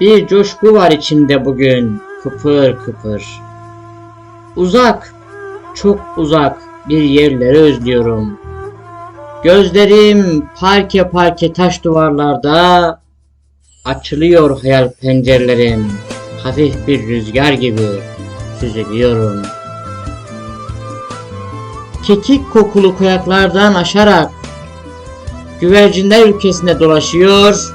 Bir coşku var içimde bugün, kıpır kıpır. Uzak, çok uzak bir yerleri özlüyorum. Gözlerim parke parke taş duvarlarda açılıyor hayal pencerelerim. Hafif bir rüzgar gibi süzülüyorum. Kekik kokulu koyaklardan aşarak güvercinler ülkesinde dolaşıyor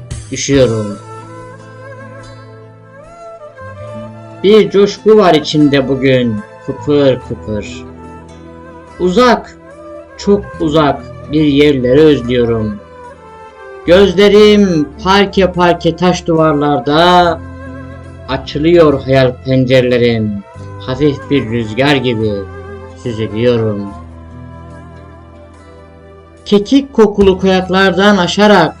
Üşüyorum. Bir coşku var içimde bugün. Kıpır kıpır. Uzak, çok uzak bir yerleri özlüyorum. Gözlerim parke parke taş duvarlarda açılıyor hayal pencerelerim. Hafif bir rüzgar gibi süzülüyorum. Kekik kokulu koyaklardan aşarak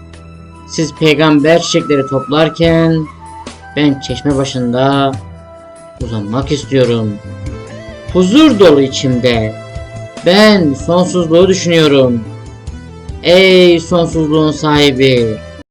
siz peygamber çiçekleri toplarken ben çeşme başında uzanmak istiyorum. Huzur dolu içimde. Ben sonsuzluğu düşünüyorum. Ey sonsuzluğun sahibi,